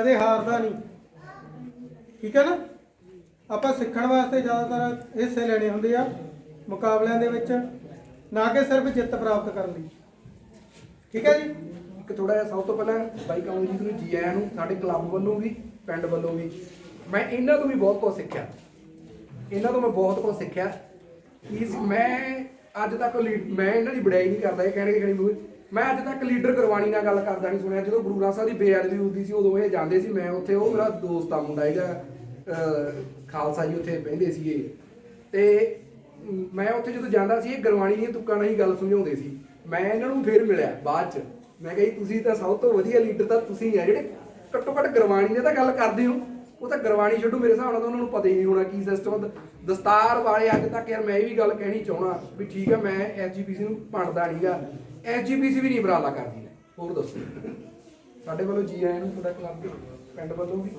ਕਦੇ ਹਾਰਦਾ ਨਹੀਂ। ਠੀਕ ਹੈ ਨਾ? ਆਪਾਂ ਸਿੱਖਣ ਵਾਸਤੇ ਜ਼ਿਆਦਾਤਰ ਹਿੱਸੇ ਲੈਣੇ ਹੁੰਦੇ ਆ ਮੁਕਾਬਲਿਆਂ ਦੇ ਵਿੱਚ, ਨਾ ਕਿ ਸਿਰਫ ਜਿੱਤ ਪ੍ਰਾਪਤ ਕਰਨ ਲਈ ਠੀਕ ਹੈ ਜੀ? ਇੱਕ ਥੋੜਾ ਜਿਹਾ ਸਭ ਤੋਂ ਪਹਿਲਾਂ ਬਾਈ ਕਮਲਜੀਤ ਨੂੰ ਜੀ ਆਇਆਂ ਨੂੰ, ਸਾਡੇ ਕਲੱਬ ਵੱਲੋਂ ਵੀ, ਪਿੰਡ ਵੱਲੋਂ ਵੀ। ਮੈਂ ਇਹਨਾਂ ਤੋਂ ਵੀ ਬਹੁਤ ਕੁਝ ਸਿੱਖਿਆ। ਇਹਨਾਂ ਤੋਂ ਮੈਂ ਬਹੁਤ ਕੁਝ ਸਿੱਖਿਆ। ਕੀ ਮੈਂ ਅੱਜ ਤੱਕ ਲੀ- ਮੈਂ ਇਹਨਾਂ ਦੀ ਬੜਾਈ ਨਹੀਂ ਕਰਦਾ, ਇਹ ਕਹਿਣਗੇ ਖੜੀ ਮੂੰਹ ਮੈਂ ਅੱਜ ਤੱਕ ਲੀਡਰ ਗੁਰਬਾਣੀ ਨਾਲ ਗੱਲ ਕਰਦਾ ਨਹੀਂ ਸੁਣਿਆ। ਜਦੋਂ ਗੁਰੂ ਗ੍ਰੰਥ ਸਾਹਿਬ ਦੀ ਬੇਅਦਬੀ ਹੁੰਦੀ ਸੀ, ਉਦੋਂ ਇਹ ਜਾਂਦੇ ਸੀ ਮੈਂ ਉੱਥੇ। ਉਹ ਮੇਰਾ ਦੋਸਤ ਆ, ਮੁੰਡਾ ਇਹਦਾ ਖਾਲਸਾ ਜੀ ਉੱਥੇ ਬਹਿੰਦੇ ਸੀਗੇ। ਤੇ ਮੈਂ ਉੱਥੇ ਜਦੋਂ ਜਾਂਦਾ ਸੀ, ਇਹ ਗੁਰਬਾਣੀ ਦੀਆਂ ਤੁਕਾਂ ਨਾਲ ਹੀ ਗੱਲ ਸਮਝਾਉਂਦੇ ਸੀ। ਮੈਂ ਇਹਨਾਂ ਨੂੰ ਫੇਰ ਮਿਲਿਆ ਬਾਅਦ ਚ। ਮੈਂ ਕਿਹਾ ਜੀ, ਤੁਸੀਂ ਤਾਂ ਸਭ ਤੋਂ ਵਧੀਆ ਲੀਡਰ ਤਾਂ ਤੁਸੀਂ ਆ, ਜਿਹੜੇ ਘੱਟੋ ਘੱਟ ਗੁਰਬਾਣੀ ਦੀ ਤਾਂ ਗੱਲ ਕਰਦੇ ਹੋ। ਉਹ ਤਾਂ ਗੁਰਬਾਣੀ ਛੱਡੋ, ਮੇਰੇ ਹਿਸਾਬ ਨਾਲ ਤਾਂ ਉਹਨਾਂ ਨੂੰ ਪਤਾ ਹੀ ਨਹੀਂ ਹੋਣਾ ਕੀ ਸਿਸਟਮ ਦਸਤਾਰ ਵਾਲੇ ਅੱਜ ਤੱਕ ਯਾਰ ਮੈਂ ਇਹ ਵੀ ਗੱਲ ਕਹਿਣੀ ਚਾਹਣਾ ਵੀ ਠੀਕ ਹੈ ਮੈਂ ਐਸਜੀਪੀਸੀ ਨੂੰ ਭੰਡਦਾ ਨਹੀਂਗਾ ਐਸਜੀਪੀਸੀ ਵੀ ਨਹੀਂ ਬਰਾਲਾ ਕਰਦੀ ਹੋਰ ਦੱਸੋ। ਸਾਡੇ ਵੱਲੋਂ ਜੀ ਆਇਆਂ ਨੂੰ ਤੁਹਾਡਾ ਕਲੱਬ ਪਿੰਡ ਵੱਲੋਂ ਵੀ।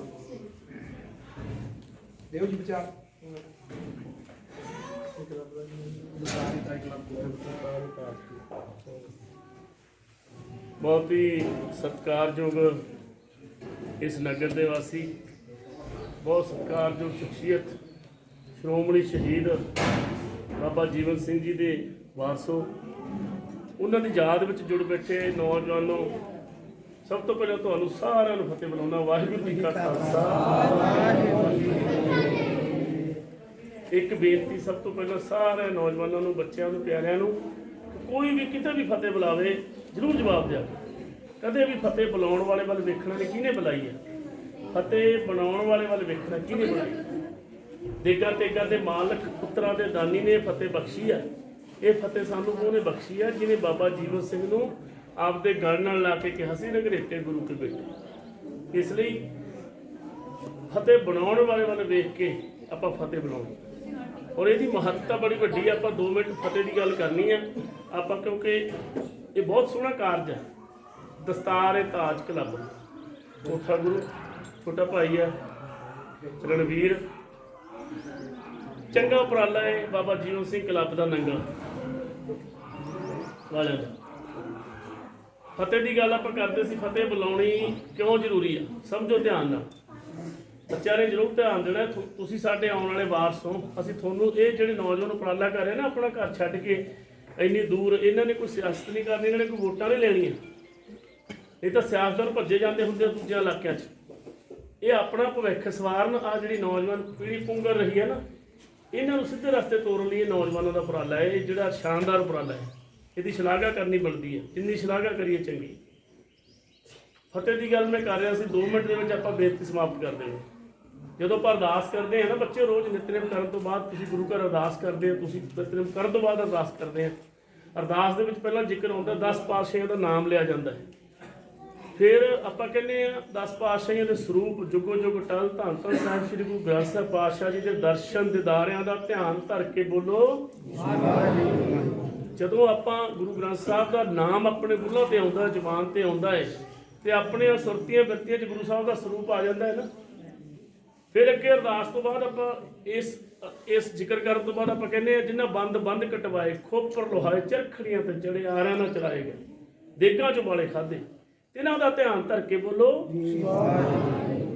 ਦਿਓ ਜੀ ਵਿਚਾਰ। ਬਹੁਤ ਹੀ ਸਤਿਕਾਰਯੋਗ ਇਸ ਨਗਰ ਦੇ ਵਾਸੀ, ਬਹੁਤ ਸਤਿਕਾਰਯੋਗ ਸ਼ਖਸੀਅਤ, ਸ਼੍ਰੋਮਣੀ ਸ਼ਹੀਦ ਬਾਬਾ ਜੀਵਨ ਸਿੰਘ ਜੀ ਦੇ ਵਾਰਸੋ ਉਹਨਾਂ ਦੀ ਯਾਦ ਵਿੱਚ ਜੁੜ ਬੈਠੇ ਨੌਜਵਾਨੋ, ਸਭ ਤੋਂ ਪਹਿਲਾਂ ਤੁਹਾਨੂੰ ਸਾਰਿਆਂ ਨੂੰ ਫਤਿਹ ਬੁਲਾਉਣਾ ਵਾਹਿਗੁਰੂ ਜੀ ਕਾ ਖਾਲਸਾ। ਵਾਹਿਗੁਰੂ ਜੀ ਇੱਕ ਬੇਨਤੀ, ਸਭ ਤੋਂ ਪਹਿਲਾਂ ਸਾਰੇ ਨੌਜਵਾਨਾਂ ਨੂੰ, ਬੱਚਿਆਂ ਨੂੰ, ਪਿਆਰਿਆਂ ਨੂੰ, ਕੋਈ ਵੀ ਕਿਤੇ ਵੀ ਫਤਿਹ ਬੁਲਾਵੇ, ਜ਼ਰੂਰ ਜਵਾਬ ਦਿਆ ਕਦੇ ਵੀ ਫਤਿਹ ਬੁਲਾਉਣ ਵਾਲੇ ਵੱਲ ਵੇਖਣਾ ਨਹੀਂ ਕਿਹਨੇ ਬੁਲਾਈ ਹੈ ਫਤਿਹ ਬਣਾਉਣ ਵਾਲੇ ਵੱਲ ਵੇਖਣਾ ਕਿਹਨੇ ਬੁਲਾਈ? ਦੇਗਾ ਤੇਗਾ ਦੇ ਮਾਲਕ, ਪੁੱਤਰਾਂ ਦੇ ਦਾਨੀ ਨੇ ਫਤਿਹ ਬਖਸ਼ੀ ਹੈ ਇਹ ਫਤਿਹ ਸਾਨੂੰ ਉਹਨੇ ਬਖਸ਼ੀ ਆ, ਜਿਹਨੇ ਬਾਬਾ ਜੀਵਨ ਸਿੰਘ ਨੂੰ ਆਪਦੇ ਗਲ ਨਾਲ ਲਾ ਕੇ ਕਿਹਾ ਸੀ ਨਗਰੇਟੇ ਗੁਰੂ ਕੇ ਬੇਟੇ ਇਸ ਲਈ ਫਤਿਹ ਬਣਾਉਣ ਵਾਲੇ ਵੱਲ ਵੇਖ ਕੇ ਆਪਾਂ ਫਤਿਹ ਬਣਾਉਣੀ। ਔਰ ਇਹਦੀ ਮਹੱਤਤਾ ਬੜੀ ਵੱਡੀ ਹੈ ਆਪਾਂ 2 ਮਿੰਟ ਫਤਿਹ ਦੀ ਗੱਲ ਕਰਨੀ ਹੈ ਆਪਾਂ ਕਿਉਂਕਿ ਇਹ ਬਹੁਤ ਸੋਹਣਾ ਕਾਰਜ ਹੈ ਦਸਤਾਰ ਏ ਤਾਜ ਕਲੱਬ। ਕੋਠਾ ਗੁਰੂ, ਛੋਟਾ ਭਾਈ ਆ, ਰਣਵੀਰ। ਚੰਗਾ ਉਪਰਾਲਾ ਏ ਬਾਬਾ ਜੀਵਨ ਸਿੰਘ ਕਲੱਬ ਦਾ ਨੰਗਾ। ਵਾਲਿਆਂ ਦਾ ਫਤਿਹ ਦੀ ਗੱਲ ਆਪਾਂ ਕਰਦੇ ਸੀ, ਫਤਿਹ ਬੁਲਾਉਣੀ ਕਿਉਂ ਜ਼ਰੂਰੀ ਆ? ਸਮਝੋ ਧਿਆਨ ਨਾਲ। ਬੱਚਿਆਂ ਨੇ ਜ਼ਰੂਰ ਧਿਆਨ ਦੇਣਾ ਤੁ- ਤੁਸੀਂ ਸਾਡੇ ਆਉਣ ਵਾਲੇ ਵਾਰਸ ਹੋ। ਅਸੀਂ ਤੁਹਾਨੂੰ ਇਹ ਜਿਹੜੇ ਨੌਜਵਾਨ ਉਪਰਾਲਾ ਕਰ ਰਹੇ ਨਾ, ਆਪਣਾ ਘਰ ਛੱਡ ਕੇ ਇੰਨੀ ਦੂਰ, ਇਹਨਾਂ ਨੇ ਕੋਈ ਸਿਆਸਤ ਨਹੀਂ ਕਰਨੀ, ਇਹਨਾਂ ਨੇ ਕੋਈ ਵੋਟਾਂ ਨਹੀਂ ਲੈਣੀਆਂ। ਇਹ ਤਾਂ ਸਿਆਸਤਦਾਨ ਭੱਜੇ ਜਾਂਦੇ ਹੁੰਦੇ ਆ ਦੂਜਿਆਂ ਇਲਾਕਿਆਂ 'ਚ। ਇਹ ਆਪਣਾ ਭਵਿੱਖ ਸਵਾਰਨ ਆ ਜਿਹੜੀ ਨੌਜਵਾਨ ਪੀੜ੍ਹੀ ਪੁੰਗਰ ਰਹੀ ਹੈ ਨਾ ਇਹਨਾਂ ਨੂੰ ਸਿੱਧੇ ਰਸਤੇ ਤੋਰਨ ਲਈ ਇਹ ਨੌਜਵਾਨਾਂ ਦਾ ਉਪਰਾਲਾ ਹੈ, ਇਹ ਜਿਹੜਾ ਸ਼ਾਨਦਾਰ ਉਪਰਾਲਾ ਹੈ, ਇਹਦੀ ਸ਼ਲਾਘਾ ਕਰਨੀ ਬਣਦੀ ਹੈ, ਜਿੰਨੀ ਸ਼ਲਾਘਾ ਕਰੀਏ ਚੰਗੀ। ਫਤਿਹ ਦੀ ਗੱਲ ਮੈਂ ਕਰ ਰਿਹਾ ਸੀ 2 ਮਿੰਟ ਦੇ ਵਿੱਚ ਆਪਾਂ ਬੇਨਤੀ ਸਮਾਪਤ ਕਰ ਦੇਣੀ ਜਦੋਂ ਆਪਾਂ ਅਰਦਾਸ ਕਰਦੇ ਹਾਂ ਨਾ, ਬੱਚੇ ਰੋਜ਼ ਨਿਤਨੇਮ ਕਰਨ ਤੋਂ ਬਾਅਦ ਤੁਸੀਂ ਗੁਰੂ ਘਰ ਅਰਦਾਸ ਕਰਦੇ ਹੋ, ਤੁਸੀਂ ਨਿਤਨੇਮ ਕਰਨ ਤੋਂ ਬਾਅਦ ਅਰਦਾਸ ਕਰਦੇ ਆ ਅਰਦਾਸ ਦੇ ਵਿੱਚ ਪਹਿਲਾਂ ਜ਼ਿਕਰ ਹੁੰਦਾ 10 ਪਾਤਸ਼ਾਹੀਆਂ ਦਾ ਨਾਮ ਲਿਆ ਜਾਂਦਾ ਹੈ। ਫਿਰ ਆਪਾਂ ਕਹਿੰਦੇ ਆ 10 ਪਾਤਸ਼ਾਹੀਆਂ ਦੇ ਸਰੂਪ ਜੁਗੋ ਜੁਗ ਟਲ ਧੰਨ ਧੰਨ ਸਾਹਿਬ ਸ੍ਰੀ ਗੁਰੂ ਗ੍ਰੰਥ ਸਾਹਿਬ ਪਾਤਸ਼ਾਹ ਜੀ ਦੇ ਦਰਸ਼ਨ ਦਿਦਾਰਿਆਂ ਦਾ ਧਿਆਨ ਧਰ ਕੇ ਬੋਲੋ। ਜਦੋਂ ਆਪਾਂ ਗੁਰੂ ਗ੍ਰੰਥ ਸਾਹਿਬ ਦਾ ਨਾਮ ਆਪਣੇ ਬੁੱਲਾਂ ਤੇ ਆਉਂਦਾ, ਜ਼ੁਬਾਨ ਤੇ ਆਉਂਦਾ ਹੈ ਤੇ ਆਪਣੇ ਸੁਰਤੀਆਂ ਬਿਰਤੀਆਂ 'ਚ ਗੁਰੂ ਸਾਹਿਬ ਦਾ ਸਰੂਪ ਆ ਜਾਂਦਾ ਹੈ ਨਾ। ਫਿਰ ਅੱਗੇ ਅਰਦਾਸ ਤੋਂ ਬਾਅਦ ਆਪਾਂ ਇਸ ਇਸ ਜ਼ਿਕਰ ਕਰਨ ਤੋਂ ਬਾਅਦ ਆਪਾਂ ਕਹਿੰਦੇ ਆ ਜਿਨ੍ਹਾਂ ਬੰਦ ਬੰਦ ਕਟਵਾਏ, ਖੋਪਰ ਲੋਹਾਏ, ਚਰਖੜੀਆਂ ਤੇ ਚੜੇ ਆਰਿਆਂ ਨਾਲ ਚਲਾਏ ਗਏ। ਦੇਗਾਂ ਚ ਵਾਲੇ ਖਾਦੇ ਇਹਨਾਂ ਦਾ ਧਿਆਨ ਧਰ ਕੇ ਬੋਲੋ।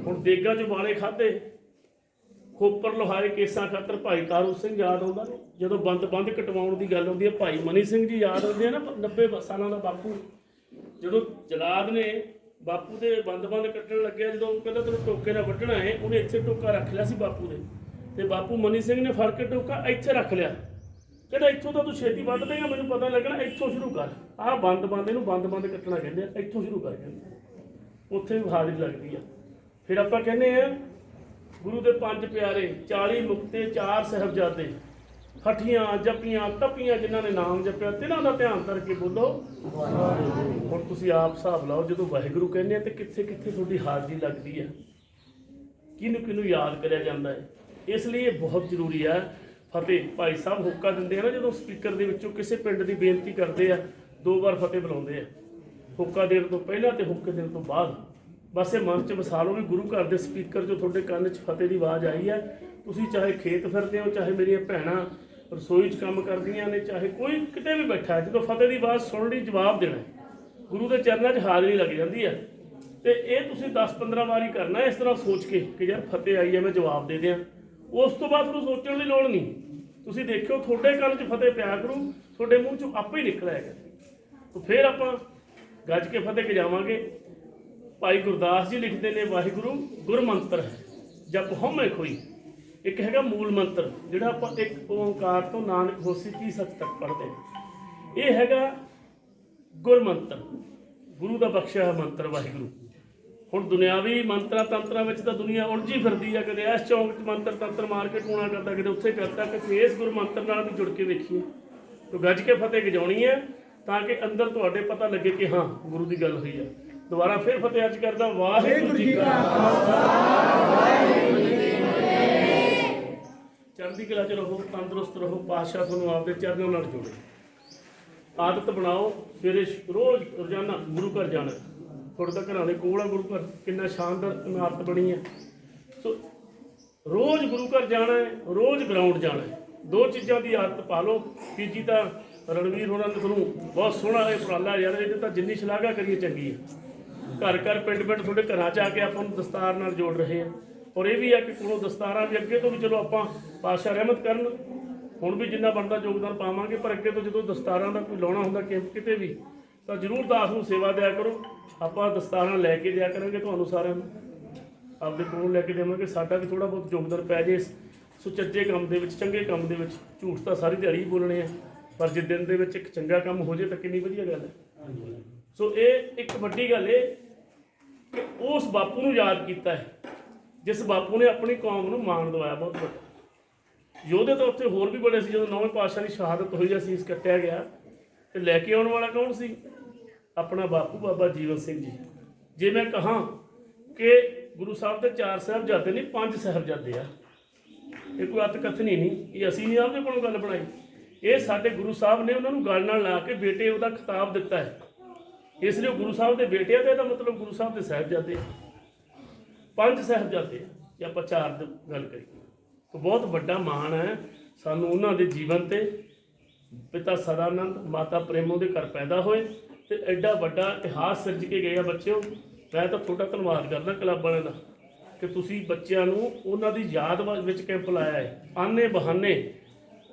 ਹੁਣ ਦੇਗਾ ਚ ਵਾਲੇ ਖਾਦੇ ਖੋਪਰ ਲੋਹਾਏ ਕੇਸਾਂ ਖਾਤਰ ਭਾਈ ਤਾਰੂ ਸਿੰਘ ਯਾਦ ਆਉਂਦਾ ਨੇ? ਜਦੋਂ ਬੰਦ ਬੰਦ ਕਟਵਾਉਣ ਦੀ ਗੱਲ ਆਉਂਦੀ ਹੈ ਭਾਈ ਮਨੀ ਸਿੰਘ ਜੀ ਯਾਦ ਆਉਂਦੇ ਆ ਨਾ 90 ਸਾਲਾਂ ਦਾ ਬਾਪੂ। ਜਦੋਂ ਜਲਾਦ ਨੇ ਬਾਪੂ ਦੇ ਬੰਦ-ਬੰਦ ਕੱਟਣ ਲੱਗਿਆ, ਜਦੋਂ ਉਹ ਕਹਿੰਦਾ ਤੈਨੂੰ ਟੋਕੇ ਨਾਲ ਵੱਢਣਾ ਹੈ, ਉਹਨੇ ਇੱਥੇ ਟੋਕਾ ਰੱਖ ਲਿਆ ਸੀ ਬਾਪੂ ਦੇ। ਤੇ ਬਾਪੂ ਮਨੀ ਸਿੰਘ ਨੇ ਫੜ ਕੇ ਟੋਕਾ ਇੱਥੇ ਰੱਖ ਲਿਆ। ਕਹਿੰਦਾ ਇੱਥੋਂ ਤਾਂ ਤੂੰ ਛੇਤੀ ਵੱਢ ਦੇਗਾ ਮੈਨੂੰ ਪਤਾ ਲੱਗਣਾ ਇੱਥੋਂ ਸ਼ੁਰੂ ਕਰ। ਆਹ ਬੰਦ-ਬੰਦ ਇਹਨੂੰ ਬੰਦ-ਬੰਦ ਕੱਟਣਾ ਕਹਿੰਦੇ ਆ, ਇੱਥੋਂ ਸ਼ੁਰੂ ਕਰ ਕਹਿੰਦੇ ਉੱਥੇ ਵੀ ਹਾਜ਼ਰੀ ਲੱਗਦੀ ਆ। ਫਿਰ ਆਪਾਂ ਕਹਿੰਦੇ ਆ, ਗੁਰੂ ਦੇ ਪੰਜ ਪਿਆਰੇ 40 ਮੁਕਤੇ, ਚਾਰ ਸਹਿਬਜ਼ਾਦੇ, ਹਠੀਆਂ, ਜਪੀਆਂ, ਤਪੀਆਂ ਜਿਨ੍ਹਾਂ ਨੇ ਨਾਮ ਜਪਿਆ, ਤਿਨਾਂ ਦਾ ਧਿਆਨ ਕਰਕੇ ਬੋਲੋ, ਹੁਣ ਤੁਸੀਂ ਆਪ ਹਿਸਾਬ ਲਾਓ, ਜਦੋਂ ਵਾਹਿਗੁਰੂ ਕਹਿੰਦੇ ਆ, ਤੇ ਕਿੱਥੇ ਕਿੱਥੇ ਤੁਹਾਡੀ ਹਾਜ਼ਰੀ ਲੱਗਦੀ ਹੈ ਕਿਹਨੂੰ ਕਿਹਨੂੰ ਯਾਦ ਕਰਿਆ ਜਾਂਦਾ ਹੈ? ਇਸ ਲਈ ਇਹ ਬਹੁਤ ਜ਼ਰੂਰੀ ਹੈ ਫਤਿਹ ਭਾਈ ਸਾਹਿਬ ਹੁੱਕਾ ਦਿੰਦੇ ਆ ਨਾ ਜਦੋਂ ਸਪੀਕਰ ਦੇ ਵਿੱਚੋਂ ਕਿਸੇ ਪਿੰਡ ਦੀ ਬੇਨਤੀ ਕਰਦੇ ਆ, ਦੋ ਵਾਰ ਫਤਿਹ ਬੁਲਾਉਂਦੇ ਆ। ਹੁੱਕਾ ਦੇਣ ਤੋਂ ਪਹਿਲਾਂ ਤੇ ਹੁੱਕੇ ਦੇਣ ਤੋਂ ਬਾਅਦ। ਬਸ ਇਹ ਮਨ 'ਚ ਵਸਾ ਲਓ ਵੀ ਗੁਰੂ ਘਰ ਦੇ ਸਪੀਕਰ 'ਚੋਂ ਤੁਹਾਡੇ ਕੰਨ 'ਚ ਫਤਿਹ ਦੀ ਆਵਾਜ਼ ਆਈ ਹੈ, ਤੁਸੀਂ ਚਾਹੇ ਖੇਤ ਫਿਰਦੇ ਹੋ, ਚਾਹੇ ਮੇਰੀਆਂ ਭੈਣਾਂ ਰਸੋਈ 'ਚ ਕੰਮ ਕਰਦੀਆਂ ਨੇ, ਚਾਹੇ ਕੋਈ ਕਿਤੇ ਵੀ ਬੈਠਾ ਜਦੋਂ ਫਤਿਹ ਦੀ ਆਵਾਜ਼ ਸੁਣ ਲਈ ਜਵਾਬ ਦੇਣਾ ਗੁਰੂ ਦੇ ਚਰਨਾਂ 'ਚ ਹਾਜ਼ਰੀ ਲੱਗ ਜਾਂਦੀ ਹੈ। ਤੇ ਇਹ ਤੁਸੀਂ 10-15 ਵਾਰੀ ਕਰਨਾ ਇਸ ਤਰ੍ਹਾਂ ਸੋਚ ਕੇ ਕਿ ਯਾਰ ਫਤਿਹ ਆਈ ਹੈ, ਮੈਂ ਜਵਾਬ ਦੇ ਦਿਆਂ। ਉਸ ਤੋਂ ਬਾਅਦ ਤੁਹਾਨੂੰ ਸੋਚਣ ਦੀ ਲੋੜ ਨਹੀਂ। ਤੁਸੀਂ ਦੇਖਿਓ, ਤੁਹਾਡੇ ਕੰਨ 'ਚ ਫਤਿਹ ਪਿਆ ਕਰੂ, ਤੁਹਾਡੇ ਮੂੰਹ 'ਚੋਂ ਆਪੇ ਹੀ ਨਿਕਲ ਆਏਗਾ ਤਾਂ ਫਿਰ ਆਪਾਂ ਗੱਜ ਕੇ ਫਤਿਹ ਕੇ ਜਾਵਾਂਗੇ। ਭਾਈ ਗੁਰਦਾਸ ਜੀ ਲਿਖਦੇ ਨੇ, ਵਾਹਿਗੁਰੂ, ਗੁਰਮੰਤਰ ਹੈ, ਜਪ ਹਉਮੈ ਖੋਈ। ਇੱਕ ਹੈਗਾ ਮੂਲ ਮੰਤਰ, ਜਿਹੜਾ ਆਪਾਂ ਇੱਕ ਓੰਕਾਰ ਤੋਂ ਨਾਨਕ ਹੋਸੀ ਕੀ ਸੱਚ ਤੱਕ ਪੜ੍ਹਦੇ ਇਹ ਹੈਗਾ ਗੁਰਮੰਤਰ। ਗੁਰੂ ਦਾ ਬਖਸ਼ਿਆ ਹੋਇਆ ਮੰਤਰ, ਵਾਹਿਗੁਰੂ। ਹੁਣ ਦੁਨਿਆਵੀ ਮੰਤਰਾਂ ਤੰਤਰਾਂ ਵਿੱਚ ਤਾਂ ਦੁਨੀਆ ਉਲਝੀ ਫਿਰਦੀ ਆ, ਕਦੇ ਇਸ ਚੌਂਕ 'ਚ ਮੰਤਰ ਤੰਤਰ ਮਾਰ ਕੇ ਟੂਣਾ ਕਰਦਾ, ਕਦੇ ਉੱਥੇ ਕਰਦਾ ਕਿ ਇਸ ਗੁਰਮੰਤਰ ਨਾਲ ਵੀ ਜੁੜ ਕੇ ਵੇਖੀਏ ਤੋ ਗੱਜ ਕੇ ਫਤਿਹ ਗਜਾਉਣੀ ਹੈ ਤਾਂ ਕਿ ਅੰਦਰ ਤੁਹਾਡੇ ਪਤਾ ਲੱਗੇ ਕਿ ਹਾਂ, ਗੁਰੂ ਦੀ ਗੱਲ ਹੋਈ ਆ। ਦੁਬਾਰਾ ਫਿਰ ਫਤਿਹ ਅੱਜ ਕਰਦਾ, ਵਾਹਿਗੁਰੂ ਜੀ ਕਾ ਚੜ੍ਹਦੀ ਕਲਾ ਚ ਰਹੋ, ਤੰਦਰੁਸਤ ਰਹੋ, ਪਾਤਸ਼ਾਹ ਤੁਹਾਨੂੰ ਆਪਦੇ ਚਰਨਾਂ ਨਾਲ ਜੋੜੇ। ਆਦਤ ਬਣਾਓ, ਸਵੇਰੇ ਰੋਜ਼ ਰੋਜ਼ਾਨਾ ਗੁਰੂ ਘਰ ਜਾਣਾ। ਤੁਹਾਡੇ ਤਾਂ ਘਰਾਂ ਦੇ ਕੋਲ ਆ, ਗੁਰੂ ਘਰ। ਕਿੰਨਾ ਸ਼ਾਨਦਾਰ ਇਮਾਰਤ ਬਣੀ ਹੈ ਸੋ, ਰੋਜ਼ ਗੁਰੂ ਘਰ ਜਾਣਾ ਹੈ, ਰੋਜ਼ ਗਰਾਊਂਡ ਜਾਣਾ ਹੈ। ਦੋ ਚੀਜ਼ਾਂ ਦੀ ਆਦਤ ਪਾ ਲਓ। ਤੀਜੀ ਤਾਂ ਰਣਵੀਰ ਹੋਰਾਂ ਨੇ ਤੁਹਾਨੂੰ ਬਹੁਤ ਸੋਹਣਾ ਇਹ ਉਪਰਾਲਾ ਯਾਰ ਇਹਦੇ ਤਾਂ ਜਿੰਨੀ ਸ਼ਲਾਘਾ ਕਰੀਏ ਚੰਗੀ ਹੈ ਘਰ ਘਰ, ਪਿੰਡ ਪਿੰਡ ਤੁਹਾਡੇ ਘਰਾਂ 'ਚ ਆ ਕੇ ਆਪਾਂ ਨੂੰ ਦਸਤਾਰ ਨਾਲ ਜੋੜ ਰਹੇ ਆ। ਔਰ ਇਹ ਵੀ ਆ ਕਿ ਕੋਲੋਂ ਦਸਤਾਰਾਂ ਵੀ ਅੱਗੇ ਤੋਂ ਵੀ ਚਲੋ ਆਪਾਂ ਪਾਸ਼ਾ ਰਹਿਮਤ ਕਰਨ। ਹੁਣ ਵੀ ਜਿੰਨਾ ਬਣਦਾ ਯੋਗਦਾਨ ਪਾਵਾਂਗੇ, ਪਰ ਅੱਗੇ ਤੋਂ ਜਦੋਂ ਦਸਤਾਰਾਂ ਦਾ ਕੋਈ ਲਾਉਣਾ ਹੁੰਦਾ, ਕਿ ਕਿਤੇ ਵੀ ਤਾਂ ਜਰੂਰ ਦਾਸ ਨੂੰ ਸੇਵਾ ਦਿਆ ਕਰੋ। ਆਪਾਂ ਦਸਤਾਰਾਂ ਲੈ ਕੇ ਦਿਆ ਕਰਾਂਗੇ ਤੁਹਾਨੂੰ ਸਾਰਿਆਂ ਨੂੰ। ਆਪਦੇ ਕੋਲੋਂ ਲੈ ਕੇ ਦੇਵਾਂਗੇ। ਸਾਡਾ ਵੀ ਥੋੜਾ ਬਹੁਤ ਯੋਗਦਾਨ ਪੈ ਜੇ ਇਸ ਸੁਚੱਜੇ ਕੰਮ ਦੇ ਵਿੱਚ, ਚੰਗੇ ਕੰਮ ਦੇ ਵਿੱਚ। ਝੂਠ ਤਾਂ ਸਾਰੀ ਦਿਹਾੜੀ ਬੋਲਣੇ ਆ। ਪਰ ਜੇ ਦਿਨ ਦੇ ਵਿੱਚ ਇੱਕ ਚੰਗਾ ਕੰਮ ਹੋ ਜੇ ਤਾਂ ਕਿੰਨੀ ਵਧੀਆ ਗੱਲ ਹੈ। ਸੋ ਇਹ ਇੱਕ ਵੱਡੀ ਗੱਲ ਇਹ ਕਿ ਉਸ ਬਾਪੂ ਨੂੰ ਯਾਦ ਕੀਤਾ ਹੈ, ਜਿਸ ਬਾਪੂ ਨੇ ਆਪਣੀ ਕੌਮ ਨੂੰ ਮਾਣ ਦਵਾਇਆ ਬਹੁਤ ਵੱਡਾ। ਯੋਧੇ ਤਾਂ ਉੱਥੇ ਹੋਰ ਵੀ ਬੜੇ ਸੀ, ਜਦੋਂ ਨੌਵੇਂ ਪਾਤਸ਼ਾਹ ਦੀ ਸ਼ਹਾਦਤ ਹੋਈ ਜਾਂ ਸੀਸ ਕੱਟਿਆ ਗਿਆ। ਤੇ ਲੈ ਕੇ ਆਉਣ ਵਾਲਾ ਕੌਣ ਸੀ? ਆਪਣਾ ਬਾਪੂ ਬਾਬਾ ਜੀਵਨ ਸਿੰਘ ਜੀ। ਜੇ ਮੈਂ ਕਹਾਂ ਕਿ ਗੁਰੂ ਸਾਹਿਬ ਦੇ ਚਾਰ ਸਾਹਿਬਜ਼ਾਦੇ ਨਹੀਂ ਪੰਜ ਸਾਹਿਬਜ਼ਾਦੇ ਆ। ਇਹ ਕੋਈ ਅੱਤ ਨਹੀਂ। ਇਹ ਅਸੀਂ ਨਹੀਂ ਆਪਦੇ ਕੋਲੋਂ ਗੱਲ ਬਣਾਈ। ਇਹ ਸਾਡੇ ਗੁਰੂ ਸਾਹਿਬ ਨੇ ਉਹਨਾਂ ਨੂੰ ਗੱਲ ਨਾਲ ਲਾ ਕੇ ਬੇਟੇ ਉਹਦਾ ਖਿਤਾਬ ਦਿੱਤਾ ਹੈ। ਇਸ ਲਈ ਉਹ ਗੁਰੂ ਸਾਹਿਬ ਦੇ ਬੇਟੇ ਆ ਤੇ ਇਹਦਾ ਮਤਲਬ ਗੁਰੂ ਸਾਹਿਬ ਦੇ ਸਾਹਿਬਜ਼ਾਦੇ ਪੰਜ ਸਾਹਿਬਜ਼ਾਦੇ ਆ, ਆਪਾਂ ਚਾਰ ਦੀ ਗੱਲ ਕਰੀਏ ਤਾਂ ਬਹੁਤ ਵੱਡਾ ਮਾਣ ਹੈ ਸਾਨੂੰ ਉਹਨਾਂ ਦੇ ਜੀਵਨ ਤੇ ਪਿਤਾ ਸਦਾਨੰਦ, ਮਾਤਾ ਪ੍ਰੇਮੋ ਦੇ ਘਰ ਪੈਦਾ ਹੋਏ ਤੇ ਐਡਾ ਵੱਡਾ ਇਤਿਹਾਸ ਸਿਰਜ ਕੇ ਗਏ ਆ ਬੱਚਿਓ। ਮੈਂ ਤਾਂ ਤੁਹਾਡਾ ਧੰਨਵਾਦ ਕਰਦਾ ਕਲੱਬ ਵਾਲਿਆਂ ਦਾ ਕਿ ਤੁਸੀਂ ਬੱਚਿਆਂ ਨੂੰ ਉਹਨਾਂ ਦੀ ਯਾਦ ਵਿੱਚ ਕੈਂਪ ਲਾਇਆ ਹੈ। ਆਨੇ ਬਹਾਨੇ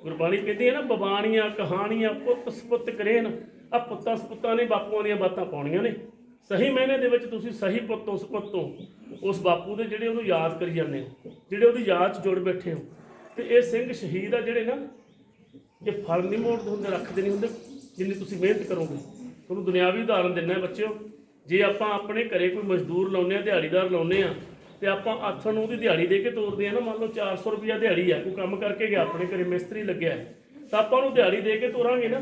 ਗੁਰਬਾਣੀ ਕਹਿੰਦੀ ਹੈ ਨਾ ਬਬਾਣੀਆਂ ਕਹਾਣੀਆਂ ਪੁੱਤ ਸਪੁੱਤ ਕਰੇਨ ਆ ਪੁੱਤਾਂ ਸਪੁੱਤਾਂ ਨੇ ਬਾਪੂਆਂ ਦੀਆਂ ਬਾਤਾਂ ਪਾਉਣੀਆਂ ਨੇ। ਸਹੀ ਮਾਇਨੇ ਦੇ ਵਿੱਚ ਤੁਸੀਂ ਸਹੀ ਪੁੱਤੋਂ ਸਪੁੱਤੋਂ ਉਸ ਬਾਪੂ ਦੇ ਜਿਹੜੇ ਉਹਨੂੰ ਯਾਦ ਕਰੀ ਜਾਂਦੇ ਹੋ, ਜਿਹੜੇ ਉਹਦੀ ਯਾਦ 'ਚ ਜੁੜ ਬੈਠੇ ਹੋ। ਤੇ ਇਹ ਸਿੰਘ ਸ਼ਹੀਦ ਆ ਜਿਹੜੇ ਨਾ ਇਹ ਫਲ ਨਹੀਂ ਮੋੜਦੇ ਹੁੰਦੇ, ਰੱਖਦੇ ਨਹੀਂ ਹੁੰਦੇ, ਜਿੰਨੀ ਤੁਸੀਂ ਮਿਹਨਤ ਕਰੋਗੇ। ਤੁਹਾਨੂੰ ਦੁਨਿਆਵੀ ਉਦਾਹਰਨ ਦਿੰਨਾ ਹੈ ਬੱਚਿਓ, ਜੇ ਆਪਾਂ ਆਪਣੇ ਘਰੇ ਕੋਈ ਮਜ਼ਦੂਰ ਲਾਉਂਦੇ ਆ, ਦਿਹਾੜੀਦਾਰ ਲਾਉਂਦੇ ਆ, ਤੇ ਆਪਾਂ ਹੱਥ ਨੂੰ ਉਹਦੀ ਦਿਹਾੜੀ ਦੇ ਕੇ ਤੋਰਦੇ ਆ ਨਾ, ਮੰਨ ਲਓ 400 ਰੁਪਿਆ ਦਿਹਾੜੀ ਆ, ਕੋਈ ਕੰਮ ਕਰਕੇ ਗਿਆ, ਆਪਣੇ ਘਰੇ ਮਿਸਤਰੀ ਲੱਗਿਆ ਤਾਂ ਆਪਾਂ ਉਹਨੂੰ ਦਿਹਾੜੀ ਦੇ ਕੇ ਤੋਰਾਂਗੇ ਨਾ।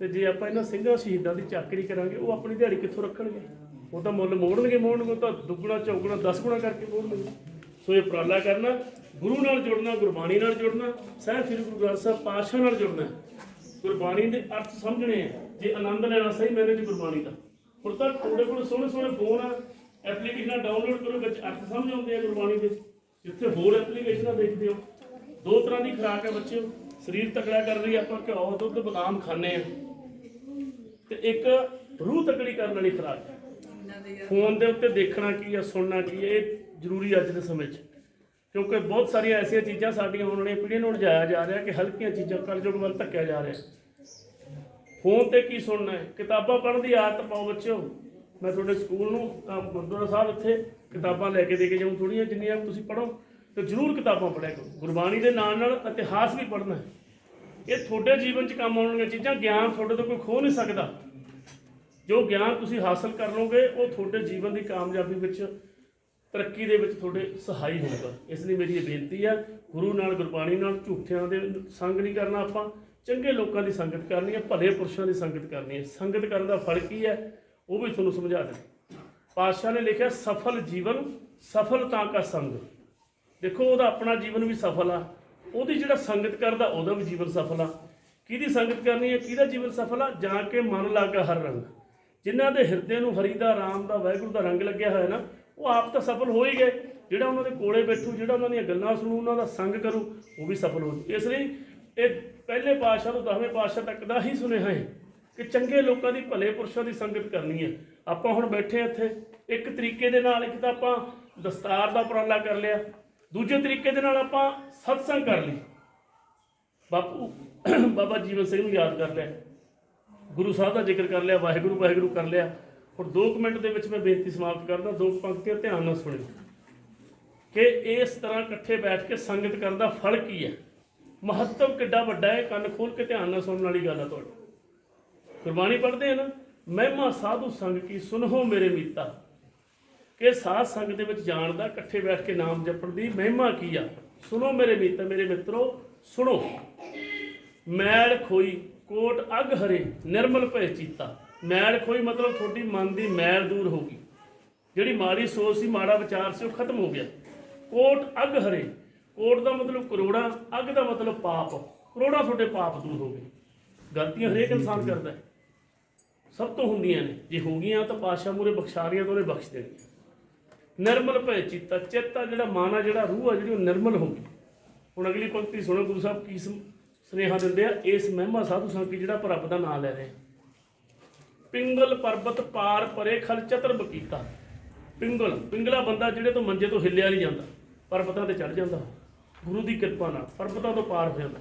ਤੇ ਜੇ ਆਪਾਂ ਇਹਨਾਂ ਸਿੰਘਾਂ ਸ਼ਹੀਦਾਂ ਦੀ ਚਾਕਰੀ ਕਰਾਂਗੇ, ਉਹ ਆਪਣੀ ਦਿਹਾੜੀ ਕਿੱਥੋਂ ਰੱਖਣਗੇ? ਉਹ ਤਾਂ ਮੁੱਲ ਮੋੜਨਗੇ ਮੋੜਨਗੇ ਤਾਂ ਦੁੱਗਣਾ, ਚੌਗਣਾ 10 ਗੁਣਾ ਕਰਕੇ ਮੋੜਨਗੇ। ਸੋ ਇਹ ਉਪਰਾਲਾ ਕਰਨਾ ਗੁਰੂ ਨਾਲ ਜੁੜਨਾ ਗੁਰਬਾਣੀ ਨਾਲ ਜੁੜਨਾ ਸਾਹਿਬ ਸ੍ਰੀ ਗੁਰੂ ਗ੍ਰੰਥ ਸਾਹਿਬ ਪਾਤਸ਼ਾਹ ਨਾਲ ਜੁੜਨਾ ਗੁਰਬਾਣੀ ਦੇ ਅਰਥ ਸਮਝਣੇ ਆ ਜੇ ਆਨੰਦ ਲੈਣਾ ਸਹੀ ਮੈਨੇ ਦੀ ਗੁਰਬਾਣੀ ਦਾ। ਹੁਣ ਤਾਂ ਤੁਹਾਡੇ ਕੋਲ ਸੋਹਣੇ ਸੋਹਣੇ ਫੋਨ ਆ ਐਪਲੀਕੇਸ਼ਨਾਂ ਡਾਊਨਲੋਡ ਕਰੋ ਵਿੱਚ ਅਰਥ ਸਮਝ ਆਉਂਦੇ ਆ ਗੁਰਬਾਣੀ ਦੇ। ਜਿੱਥੇ ਹੋਰ ਐਪਲੀਕੇਸ਼ਨਾਂ ਦੇਖਦੇ ਹੋ। ਦੋ ਤਰ੍ਹਾਂ ਦੀ ਖੁਰਾਕ ਹੈ ਬੱਚਿਓ। ਸਰੀਰ ਤਕੜਾ ਕਰਨ ਲਈ ਆਪਾਂ ਘਿਓ ਦੁੱਧ ਬਦਾਮ ਖਾਂਦੇ ਆ ਤੇ ਇੱਕ ਰੂਹ ਤਕੜੀ ਕਰਨ ਵਾਲੀ ਖੁਰਾਕ। ਹੈ ਫੋਨ ਦੇ ਉੱਤੇ ਦੇਖਣਾ ਕੀ ਹੈ ਸੁਣਨਾ ਕੀ ਹੈ ਇਹ ਜ਼ਰੂਰੀ ਅੱਜ ਦੇ ਸਮੇਂ 'ਚ। ਕਿਉਂਕਿ ਬਹੁਤ ਸਾਰੀਆਂ ਐਸੀਆਂ ਚੀਜ਼ਾਂ ਸਾਡੀਆਂ ਆਉਣ ਵਾਲੀਆਂ ਪੀੜ੍ਹੀਆਂ ਨੂੰ ਲਿਜਾਇਆ ਜਾ ਰਿਹਾ ਕਿ ਹਲਕੀਆਂ ਚੀਜ਼ਾਂ ਕਲਯੁਗ ਵੱਲ ਧੱਕਿਆ ਜਾ ਰਿਹਾ। ਫੋਨ ਤੇ ਕੀ ਸੁਣਨਾ ਹੈ? ਕਿਤਾਬਾਂ ਪੜ੍ਹਨ ਦੀ ਆਦਤ ਪਾਓ ਬੱਚਿਓ। ਮੈਂ ਤੁਹਾਡੇ ਸਕੂਲ ਨੂੰ ਅਹ, ਗੁਰਦੁਆਰਾ ਸਾਹਿਬ ਇੱਥੇ ਕਿਤਾਬਾਂ ਲੈ ਕੇ ਦੇ ਕੇ ਜਾਊਂ। ਥੋੜੀਆਂ ਜਿੰਨੀਆਂ ਤੁਸੀਂ ਪੜ੍ਹੋ ਤੇ ਜ਼ਰੂਰ ਕਿਤਾਬਾਂ ਪੜ੍ਹਿਆ ਕਰੋ। ਗੁਰਬਾਣੀ ਦੇ ਨਾਲ ਨਾਲ ਇਤਿਹਾਸ ਵੀ ਪੜ੍ਹਨਾ ਹੈ। ਇਹ ਤੁਹਾਡੇ ਜੀਵਨ 'ਚ ਕੰਮ ਆਉਣ ਵਾਲੀਆਂ ਚੀਜ਼ਾਂ। ਗਿਆਨ ਤੁਹਾਡੇ ਤੋਂ ਕੋਈ ਖੋ ਨਹੀਂ ਸਕਦਾ। ਜੋ ਗਿਆਨ ਤੁਸੀਂ ਹਾਸਲ ਕਰ ਲਓਗੇ ਉਹ ਤੁਹਾਡੇ ਜੀਵਨ ਦੀ ਕਾਮਯਾਬੀ ਵਿੱਚ ਤਰੱਕੀ ਦੇ ਵਿੱਚ ਤੁਹਾਡੇ ਸਹਾਈ ਹੋਊਗਾ। ਇਸ ਲਈ ਮੇਰੀ ਇਹ ਬੇਨਤੀ ਆ, ਗੁਰੂ ਨਾਲ, ਗੁਰਬਾਣੀ ਨਾਲ, ਝੂਠਿਆਂ ਦੇ ਸੰਗ ਨਹੀਂ ਕਰਨਾ ਆਪਾਂ। ਚੰਗੇ ਲੋਕਾਂ ਦੀ ਸੰਗਤ ਕਰਨੀ ਹੈ ਭਲੇ ਪੁਰਸ਼ਾਂ ਦੀ ਸੰਗਤ ਕਰਨੀ ਹੈ ਸੰਗਤ ਕਰਨ ਦਾ ਫਲ ਕੀ ਹੈ ਉਹ ਵੀ ਤੁਹਾਨੂੰ ਸਮਝਾ ਦਿੰਦਾ ਪਾਤਸ਼ਾਹ ਨੇ ਲਿਖਿਆ, ਸਫਲ ਜੀਵਨ ਸਫਲਤਾ ਦਾ ਸੰਗ। ਦੇਖੋ, ਉਹਦਾ ਆਪਣਾ ਜੀਵਨ ਵੀ ਸਫਲ ਆ। ਉਹਦੀ ਜਿਹੜਾ ਸੰਗਤ ਕਰਦਾ, ਉਹਦਾ ਵੀ ਜੀਵਨ ਸਫਲ ਆ। ਕਿਹਦੀ ਸੰਗਤ ਕਰਨੀ ਹੈ ਕਿਹਦਾ ਜੀਵਨ ਸਫਲ ਆ? ਜਾਂ ਕੇ ਮਨ ਲੱਗਾ ਹਰ ਰੰਗ। ਜਿਨ੍ਹਾਂ ਦੇ ਹਿਰਦੇ ਨੂੰ ਹਰੀ ਦਾ ਰਾਮ ਦਾ, ਵਾਹਿਗੁਰੂ ਦਾ ਰੰਗ ਲੱਗਿਆ ਹੋਇਆ ਨਾ ਉਹ ਆਪ ਤਾਂ ਸਫਲ ਹੋ ਹੀ ਗਏ। ਜਿਹੜਾ ਉਹਨਾਂ ਦੇ ਕੋਲੇ ਬੈਠੂ, ਜਿਹੜਾ ਉਹਨਾਂ ਦੀਆਂ ਗੱਲਾਂ ਸੁਣੂ, ਉਹਨਾਂ ਦਾ ਸੰਗ ਕਰੂ, ਉਹ ਵੀ ਸਫਲ ਹੋ ਇਸ ਲਈ ਇਹ ਪਹਿਲੇ ਪਾਤਸ਼ਾਹ ਤੋਂ ਦਸਵੇਂ ਪਾਤਸ਼ਾਹ ਤੱਕ ਦਾ ਹੀ ਸੁਨੇਹਾ ਹੈ ਕਿ ਚੰਗੇ ਲੋਕਾਂ ਦੀ, ਭਲੇ ਪੁਰਸ਼ਾਂ ਦੀ ਸੰਗਤ ਕਰਨੀ ਹੈ। ਆਪਾਂ ਹੁਣ ਬੈਠੇ ਇੱਥੇ। ਇੱਕ ਤਰੀਕੇ ਦੇ ਨਾਲ ਇੱਕ ਤਾਂ ਆਪਾਂ ਦਸਤਾਰ ਦਾ ਉਪਰਾਲਾ ਕਰ ਲਿਆ। ਦੂਜੇ ਤਰੀਕੇ ਦੇ ਨਾਲ ਆਪਾਂ ਸਤਸੰਗ ਕਰ ਲਈ ਬਾਪੂ, ਬਾਬਾ ਜੀਵਨ ਸਿੰਘ ਨੂੰ ਯਾਦ ਕਰ ਲਿਆ। ਗੁਰੂ ਸਾਹਿਬ ਦਾ ਜ਼ਿਕਰ ਕਰ ਲਿਆ, ਵਾਹਿਗੁਰੂ ਵਾਹਿਗੁਰੂ ਕਰ ਲਿਆ। ਹੁਣ 2 ਮਿੰਟ ਦੇ ਵਿੱਚ ਮੈਂ ਬੇਨਤੀ ਸਮਾਪਤ ਕਰਦਾ, ਦੋ ਪੰਕਤੀਆਂ ਧਿਆਨ ਨਾਲ ਸੁਣਿਓ। ਕਿ ਇਸ ਤਰ੍ਹਾਂ ਇਕੱਠੇ ਬੈਠ ਕੇ ਸੰਗਤ ਕਰਨ ਦਾ ਫਲ ਕੀ ਹੈ? ਮਹੱਤਵ ਕਿੱਡਾ ਵੱਡਾ ਹੈ, ਕੰਨ ਖੋਲ ਕੇ ਧਿਆਨ ਨਾਲ ਸੁਣਨ ਵਾਲੀ ਗੱਲ ਹੈ ਤੁਹਾਡੀ। ਗੁਰਬਾਣੀ ਪੜ੍ਹਦੇ ਆ ਨਾ, ਮਹਿਮਾ ਸਾਧੂ ਸੰਗ ਕੀ ਸੁਨਹੋ ਮੇਰੇ ਮੀਤਾ। ਕਿ ਸਾਧ ਸੰਗ ਦੇ ਵਿੱਚ ਜਾਣ ਦਾ, ਇਕੱਠੇ ਬੈਠ ਕੇ ਨਾਮ ਜਪਣ ਦੀ ਮਹਿਮਾ ਕੀ ਆ? ਸੁਣੋ ਮੇਰੇ ਮੀਤਾ, ਮੇਰੇ ਮਿੱਤਰੋ, ਸੁਣੋ। ਮੈਲ ਖੋਈ, ਕੋਟ ਅਗ ਹਰੇ, ਨਿਰਮਲ ਭੈ ਚੀਤਾ। ਮੈਲ ਖੋਈ ਮਤਲਬ ਤੁਹਾਡੀ ਮਨ ਦੀ ਮੈਲ ਦੂਰ ਹੋ ਗਈ। ਜਿਹੜੀ ਮਾੜੀ ਸੋਚ ਸੀ ਮਾੜਾ ਵਿਚਾਰ ਸੀ ਉਹ ਖਤਮ ਹੋ ਗਿਆ। ਕੋਟ ਅਗ ਹਰੇ। ਕੋਟ ਦਾ ਮਤਲਬ ਕਰੋੜਾ ਅਗ ਦਾ ਮਤਲਬ ਪਾਪ। ਕਰੋੜਾ ਤੁਹਾਡੇ ਪਾਪ ਦੂਰ ਹੋ ਗਏ। ਗਲਤੀਆਂ ਹਰੇਕ ਇਨਸਾਨ ਕਰਦਾ ਹੈ। ਸਭ ਤੋਂ ਹੁੰਦੀਆਂ ਨੇ। ਜੇ ਹੋ ਗਈਆਂ ਤਾਂ ਪਾਸ਼ਾ ਮੂਰੇ ਬਖਸ਼ਾਰੀਆਂ ਤੋਂ ਉਹਨੇ ਬਖਸ਼ ਦੇਣੀ ਨਿਰਮਲ ਭੈ ਚਿੱਤਾ ਚਿੱਤਾ ਜਿਹੜਾ ਮਨ ਆ ਜਿਹੜਾ ਰੂਹ ਆ ਜਿਹੜੀ ਉਹ ਨਿਰਮਲ ਹੋ ਗਈ। ਹੁਣ ਅਗਲੀ ਪੰਕਤੀ ਸੁਣੋ ਗੁਰੂ ਸਾਹਿਬ ਕੀ ਸੁਨੇਹਾ ਦਿੰਦੇ ਆ ਇਸ ਮਹਿਮਾ ਸਾਧੂ ਸੰਗੀ ਜਿਹੜਾ ਪ੍ਰਭ ਦਾ ਨਾਮ ਲੈ ਰਹੇ ਪਿੰਗਲ ਪਰਬਤ ਪਾਰ ਪਰੇ ਖਲ ਚਤਰ ਬਕੀਤਾ। ਪਿੰਗਲ, ਪਿੰਗਲਾ ਬੰਦਾ ਜਿਹੜੇ ਤੋਂ ਮੰਜੇ ਤੋਂ ਹਿੱਲਿਆ ਨਹੀਂ ਜਾਂਦਾ, ਪਰਬਤਾਂ ਤੇ ਚੜ ਜਾਂਦਾ। ਗੁਰੂ ਦੀ ਕਿਰਪਾ ਨਾਲ ਪਰਬਤਾਂ ਤੋਂ ਪਾਰ ਹੋ ਜਾਂਦਾ।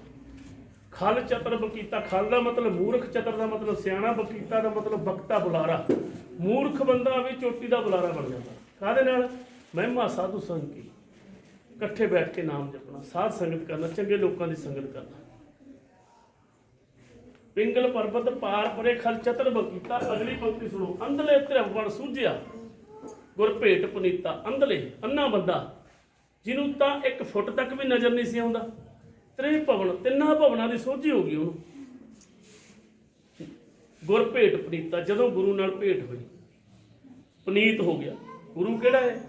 ਖਲ ਚਤਰ ਬਕੀਤਾ, ਖਲ ਦਾ ਮਤਲਬ ਮੂਰਖ, ਚਤਰ ਦਾ ਮਤਲਬ ਸਿਆਣਾ, ਬਕੀਤਾ ਦਾ ਮਤਲਬ ਬਖਤਾ ਬੁਲਾਰਾ। ਮੂਰਖ ਬੰਦਾ ਵੀ ਚੋਟੀ ਦਾ ਬੁਲਾਰਾ ਬਣ ਜਾਂਦਾ। ਕਾਹਦੇ ਨਾਲ? ਮਹਿਮਾ ਸਾਧੂ ਸੰਗ ਕੀ। ਇਕੱਠੇ ਬੈਠ ਕੇ ਨਾਮ ਜਪਣਾ, ਸਾਧ ਸੰਗਤ ਕਰਨਾ, ਚੰਗੇ ਲੋਕਾਂ ਦੀ ਸੰਗਤ ਕਰਨਾ। ਪਿੰਗਲ ਪਰਬਤ ਪਾਰ ਪਰੇ ਖਲ ਚਤਰ ਅਗਲੀ ਪੰਕਤੀ ਸੁਣੋ। ਅੰਧਲੇ ਧਰਵਣ ਸੂਝਿਆ ਗੁਰ ਭੇਟ ਪੁਨੀਤਾ, ਅੰਧਲੇ ਅੰਨਾ ਬੰਦਾ। ਜਿਹਨੂੰ ਤਾਂ ਇੱਕ ਫੁੱਟ ਤੱਕ ਵੀ ਨਜ਼ਰ ਨਹੀਂ ਸੀ ਆਉਂਦਾ। ਤ੍ਰੇ ਭਵਨ ਤਿੰਨਾਂ ਭਵਨਾਂ ਦੀ ਸੋਝੀ ਹੋ ਗਈ ਉਹਨੂੰ। ਗੁਰ ਭੇਟ ਪੁਨੀਤਾ, ਜਦੋਂ ਗੁਰੂ ਨਾਲ ਭੇਟ ਹੋਈ, ਪੁਨੀਤ ਹੋ ਗਿਆ। ਗੁਰੂ ਕਿਹੜਾ ਹੈ?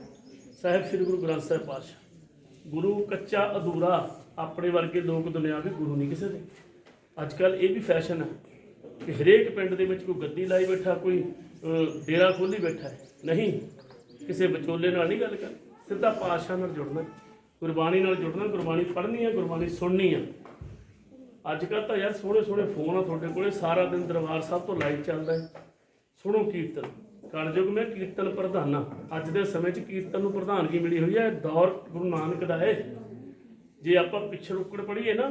ਸਾਹਿਬ ਸ੍ਰੀ ਗੁਰੂ ਗ੍ਰੰਥ ਸਾਹਿਬ ਪਾਤਸ਼ਾਹ। ਗੁਰੂ ਕੱਚਾ ਅਧੂਰਾ, ਆਪਣੇ ਵਰਗੇ ਲੋਕ ਦੁਨਿਆਵੀ ਗੁਰੂ ਨਹੀਂ ਕਿਸੇ ਦੇ। ਅੱਜ ਕੱਲ ਇਹ ਵੀ ਫੈਸ਼ਨ ਹੈ ਕਿ ਹਰੇਕ ਪਿੰਡ ਦੇ ਵਿੱਚ ਕੋਈ ਗੱਦੀ ਲਾਈ ਬੈਠਾ, ਕੋਈ ਡੇਰਾ ਖੋਲੀ ਬੈਠਾ ਹੈ। ਨਹੀਂ, ਕਿਸੇ ਵਿਚੋਲੇ ਨਾਲ ਨਹੀਂ ਗੱਲ ਕਰ ਸਿੱਧਾ ਪਾਤਸ਼ਾਹ ਨਾਲ ਜੁੜਨਾ ਗੁਰਬਾਣੀ ਨਾਲ ਜੁੜਨਾ ਗੁਰਬਾਣੀ ਪੜ੍ਹਨੀ ਹੈ, ਗੁਰਬਾਣੀ ਸੁਣਨੀ ਹੈ। ਅੱਜ ਕੱਲ ਤਾਂ ਯਾਰ ਸੋਹਣੇ ਸੋਹਣੇ ਫੋਨ ਆ ਤੁਹਾਡੇ ਕੋਲੇ। ਸਾਰਾ ਦਿਨ ਦਰਬਾਰ ਸਾਹਿਬ ਤੋਂ ਲਾਈਵ ਚੱਲਦਾ ਹੈ। ਸੁਣੋ ਕੀਰਤਨ। ਕਲਯੁਗ ਮੈਂ ਕੀਰਤਨ ਪ੍ਰਧਾਨਾ ਅੱਜ ਦੇ ਸਮੇਂ 'ਚ ਕੀਰਤਨ ਨੂੰ ਪ੍ਰਧਾਨਗੀ ਮਿਲੀ ਹੋਈ ਹੈ। ਦੌਰ ਗੁਰੂ ਨਾਨਕ ਦਾ ਹੈ। ਜੇ ਆਪਾਂ ਪਿੱਛੇ ਰੁਕੜ ਪੜੀਏ ਨਾ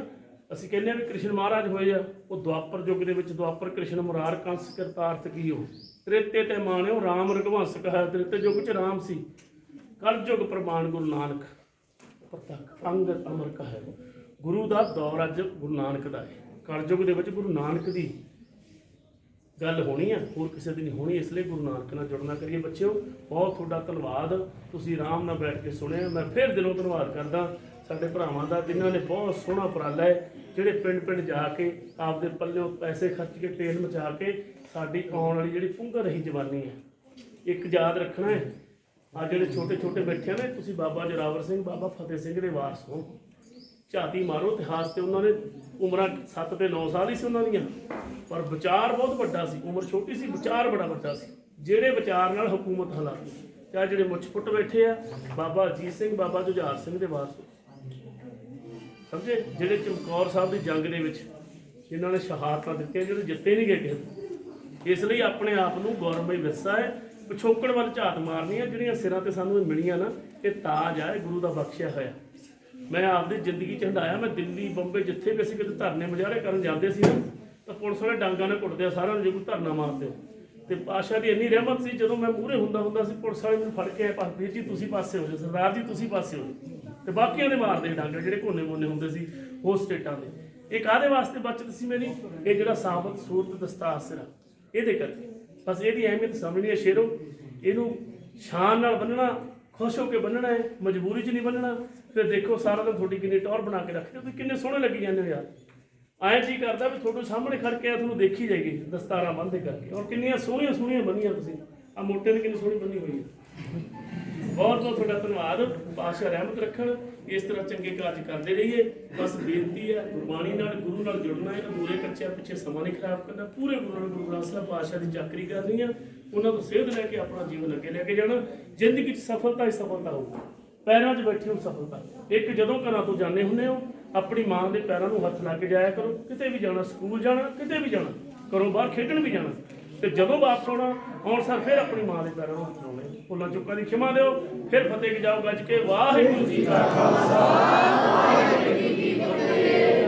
ਅਸੀਂ ਕਹਿੰਦੇ ਆ ਵੀ ਕ੍ਰਿਸ਼ਨ ਮਹਾਰਾਜ ਹੋਏ ਆ, ਉਹ ਦੁਆਪਰ ਯੁੱਗ ਦੇ ਵਿੱਚ ਦੁਆਪਰ ਕ੍ਰਿਸ਼ਨ ਮੁਰਾਰ ਕੰਸ ਕਰਤਾਰਥ ਹੋ? ਤ੍ਰੇਤੇ ਤੇ ਮਾਨਿਓ ਰਾਮ ਰਘਵੰਸ ਕਹਾ ਤ੍ਰੇਤੇ ਯੁੱਗ ਚ ਰਾਮ ਸੀ। ਕਲ ਯੁੱਗ ਪ੍ਰਮਾਣ ਗੁਰੂ ਨਾਨਕ, ਪ੍ਰਤੱਖ ਅੰਗਦ ਅਮਰ ਕਹੈ ਗੁਰੂ ਦਾ ਦੌਰ ਅੱਜ ਗੁਰੂ ਨਾਨਕ ਦਾ ਹੈ। ਕਲ ਯੁੱਗ ਦੇ ਵਿੱਚ ਗੁਰੂ ਨਾਨਕ ਦੀ ਗੱਲ ਹੋਣੀ ਆ, ਹੋਰ ਕਿਸੇ ਦੀ ਨਹੀਂ ਹੋਣੀ, ਇਸ ਲਈ ਗੁਰੂ ਨਾਨਕ ਨਾਲ ਜੁੜਨਾ ਕਰੀਏ। ਬੱਚਿਓ, ਬਹੁਤ ਤੁਹਾਡਾ ਧੰਨਵਾਦ। ਤੁਸੀਂ ਆਰਾਮ ਨਾਲ ਬੈਠ ਕੇ ਸੁਣਿਆ, ਮੈਂ ਫਿਰ ਦਿਲੋਂ ਧੰਨਵਾਦ ਕਰਦਾ। ਸਾਡੇ ਭਰਾਵਾਂ ਦਾ, ਜਿਨ੍ਹਾਂ ਨੇ ਬਹੁਤ ਸੋਹਣਾ ਉਪਰਾਲਾ ਹੈ ਜਿਹੜੇ ਪਿੰਡ ਪਿੰਡ ਜਾ ਕੇ ਆਪਦੇ ਪੱਲਿਓ ਪੈਸੇ ਖਰਚ ਕੇ ਤੇਲ ਮਚਾ ਕੇ ਸਾਡੀ ਆਉਣ ਵਾਲੀ ਜਿਹੜੀ ਪੁੰਗਰ ਰਹੀ ਜਵਾਨੀ ਹੈ, ਇੱਕ ਯਾਦ ਰੱਖਣਾ ਹੈ। ਆ ਜਿਹੜੇ ਛੋਟੇ ਛੋਟੇ ਬੈਠੇ ਨੇ, ਤੁਸੀਂ ਬਾਬਾ ਜੋਰਾਵਰ ਸਿੰਘ, ਬਾਬਾ ਫਤਿਹ ਸਿੰਘ ਦੇ ਵਾਰਸ ਹੋ। ਝਾਤੀ ਮਾਰੋ ਇਤਿਹਾਸ ਤੇ ਉਹਨਾਂ ਨੇ ਉਮਰਾਂ 7 ਤੇ 9 ਸਾਲ ਹੀ ਸੀ ਉਹਨਾਂ ਦੀਆਂ। ਪਰ ਵਿਚਾਰ ਬਹੁਤ ਵੱਡਾ ਸੀ, ਉਮਰ ਛੋਟੀ ਸੀ, ਵਿਚਾਰ ਬੜਾ ਵੱਡਾ ਸੀ। ਜਿਹੜੇ ਵਿਚਾਰ ਨਾਲ ਹਕੂਮਤ ਹਲਾਤੀ ਤੇ ਆਹ ਜਿਹੜੇ ਮੁੱਛ ਪੁੱਟ ਬੈਠੇ ਆ, ਬਾਬਾ ਅਜੀਤ ਸਿੰਘ, ਬਾਬਾ ਜੁਝਾਰ ਸਿੰਘ ਦੇ ਵਾਰਸ ਸਮਝੇ? ਜਿਹੜੇ ਚਮਕੌਰ ਸਾਹਿਬ ਦੀ ਜੰਗ ਦੇ ਵਿੱਚ ਇਹਨਾਂ ਨੇ ਸ਼ਹਾਦਤਾਂ ਦਿੱਤੀਆਂ ਜਿਹੜੇ ਜਿੱਤੇ ਨਹੀਂ ਗਏ ਕਿਸੇ ਇਸ ਲਈ ਆਪਣੇ ਆਪ ਨੂੰ ਗੌਰਵਮਈ ਵਿਰਸਾ ਹੈ। ਪਿਛੋਕੜ ਵੱਲ ਝਾਤ ਮਾਰਨੀ ਹੈ। ਜਿਹੜੀਆਂ ਸਿਰਾਂ ਤੇ ਸਾਨੂੰ ਇਹ ਮਿਲੀਆਂ ਨਾ, ਇਹ ਤਾਜ ਆ ਇਹ ਗੁਰੂ ਦਾ ਬਖਸ਼ਿਆ ਹੋਇਆ। ਮੈਂ ਆਪਦੀ ਜ਼ਿੰਦਗੀ ਚ ਹੰਡਾਇਆ ਮੈਂ ਦਿੱਲੀ, ਬੰਬੇ ਜਿੱਥੇ ਵੀ ਅਸੀਂ ਕਿਤੇ ਧਰਨੇ ਮੁਜ਼ਾਹਰੇ ਕਰਨ ਜਾਂਦੇ ਸੀ ਨਾ, ਤਾਂ ਪੁਲਿਸ ਵਾਲੇ ਡਾਂਗਾਂ ਨਾਲ ਕੁੱਟਦੇ ਆ ਸਾਰਿਆਂ ਨੂੰ, ਜੇ ਕੋਈ ਧਰਨਾ ਮਾਰਦੇ ਹੋ। ਤੇ ਪਾਸ਼ਾ ਦੀ ਇੰਨੀ ਰਹਿਮਤ ਸੀ, ਜਦੋਂ ਮੈਂ ਮੂਹਰੇ ਹੁੰਦਾ ਹੁੰਦਾ ਸੀ, ਪੁਲਿਸ ਵਾਲੇ ਮੈਨੂੰ ਫੜ ਕੇ ਆਏ ਵੀਰ ਜੀ, ਤੁਸੀਂ ਪਾਸੇ ਹੋ ਜਾਓ। ਸਰਦਾਰ ਜੀ, ਤੁਸੀਂ ਪਾਸੇ ਹੋ ਜਾਓ। ਤੇ ਬਾਕੀਆਂ ਦੇ ਮਾਰਦੇ ਸੀ ਜਿਹੜੇ ਕੋਨੇ ਮੋਨੇ ਹੁੰਦੇ ਸੀ, ਹੋਰ ਸਟੇਟਾਂ ਦੇ। ਇਹ ਕਾਹਦੇ ਵਾਸਤੇ ਬਚਤ ਸੀ ਮੇਰੀ? ਇਹ ਜਿਹੜਾ ਸਾਬਤ ਸੂਰਤ ਦਸਤਾਰ ਸਿਰਾ ਇਹਦੇ ਕਰਕੇ। ਬਸ ਇਹਦੀ ਅਹਿਮੀਅਤ ਸਮਝਣੀ ਹੈ ਸ਼ੇਰੋ। ਇਹਨੂੰ ਸ਼ਾਨ ਨਾਲ ਬੰਨਣਾ, ਖੁਸ਼ ਹੋ ਕੇ ਬੰਨਣਾ ਹੈ, ਮਜਬੂਰੀ 'ਚ ਨਹੀਂ ਬੰਨਣਾ। ਫਿਰ ਦੇਖੋ ਸਾਰਾ ਦਿਨ ਤੁਹਾਡੀ ਕਿੰਨੀ ਟੌਰ ਬਣਾ ਕੇ ਰੱਖਦੇ ਹੋ, ਤੁਸੀਂ ਕਿੰਨੇ ਸੋਹਣੇ ਲੱਗੀ ਜਾਂਦੇ ਹੋ ਯਾਰ। ਐਂ ਜੀ ਕਰਦਾ ਵੀ ਤੁਹਾਡੇ ਸਾਹਮਣੇ ਖੜ ਕੇ ਤੁਹਾਨੂੰ ਦੇਖੀ ਜਾਏਗੀ, ਦਸਤਾਰਾਂ ਬੰਨ੍ਹਦੇ ਕਰਕੇ। ਔਰ ਕਿੰਨੀਆਂ ਸੋਹਣੀਆਂ ਸੋਹਣੀਆਂ ਬੰਨੀਆਂ ਤੁਸੀਂ। ਆ ਮੋਟੇ ਦੀ ਕਿੰਨੀ ਸੋਹਣੀ ਬੰਨੀ ਹੋਈ ਹੈ। ਬਹੁਤ ਬਹੁਤ ਤੁਹਾਡਾ ਧੰਨਵਾਦ। ਪਾਸ਼ਾ ਰਹਿਮਤ ਰੱਖਣ। ਇਸ ਤਰ੍ਹਾਂ ਚੰਗੇ ਕਾਰਜ ਕਰਦੇ ਰਹੀਏ। ਬਸ ਬੇਨਤੀ ਹੈ, ਗੁਰਬਾਣੀ ਨਾਲ, ਗੁਰੂ ਨਾਲ ਜੁੜਨਾ ਹੈ ਅਧੂਰੇ ਕੱਚਿਆਂ ਪਿੱਛੇ ਸਮਾਂ ਨਹੀਂ ਖਰਾਬ ਕਰਨਾ। ਪੂਰੇ ਗੁਰੂ ਗੁਰੂ ਗ੍ਰੰਥ ਸਾਹਿਬ ਪਾਸ਼ਾ ਦੀ ਚਾਕਰੀ ਕਰਨੀ ਆ ਉਹਨਾਂ ਤੋਂ ਸੇਧ ਲੈ ਕੇ ਆਪਣਾ ਜੀਵਨ ਅੱਗੇ ਲੈ ਕੇ ਜਾਣਾ। ਜ਼ਿੰਦਗੀ 'ਚ ਸਫਲਤਾ ਹੀ ਸਫਲਤਾ ਹੋਊਗੀ। ਪੈਰਾਂ 'ਚ ਬੈਠੇ ਹੋ ਸਫਲਤਾ। ਇੱਕ ਜਦੋਂ ਘਰਾਂ ਤੋਂ ਜਾਂਦੇ ਹੁੰਦੇ ਹੋ, ਆਪਣੀ ਮਾਂ ਦੇ ਪੈਰਾਂ ਨੂੰ ਹੱਥ ਲਾ ਕੇ ਜਾਇਆ ਕਰੋ। ਕਿਤੇ ਵੀ ਜਾਣਾ, ਸਕੂਲ ਜਾਣਾ, ਕਿਤੇ ਵੀ ਜਾਣਾ। ਘਰੋਂ ਬਾਹਰ ਖੇਡਣ ਵੀ ਜਾਣਾ। ਤੇ ਜਦੋਂ ਵਾਪਸ ਆਉਣਾ, ਹੁਣ ਸਰ ਫਿਰ ਆਪਣੀ ਮਾਂ ਦੇ ਪੈਰਾਂ ਨੂੰ ਹੱਥ ਲਾਉਣੇ। ਭੁੱਲਾਂ ਚੁੱਕਾਂ ਦੀ ਖਿਮਾ ਦਿਓ, ਫਿਰ ਫਤਿਹ ਜਾਓ ਗੱਜ ਕੇ ਵਾਹਿਗੁਰੂ ਜੀ ਕਾ ਖਾਲਸਾ ਵਾਹਿਗੁਰੂ ਜੀ ਕੀ ਫਤਿਹ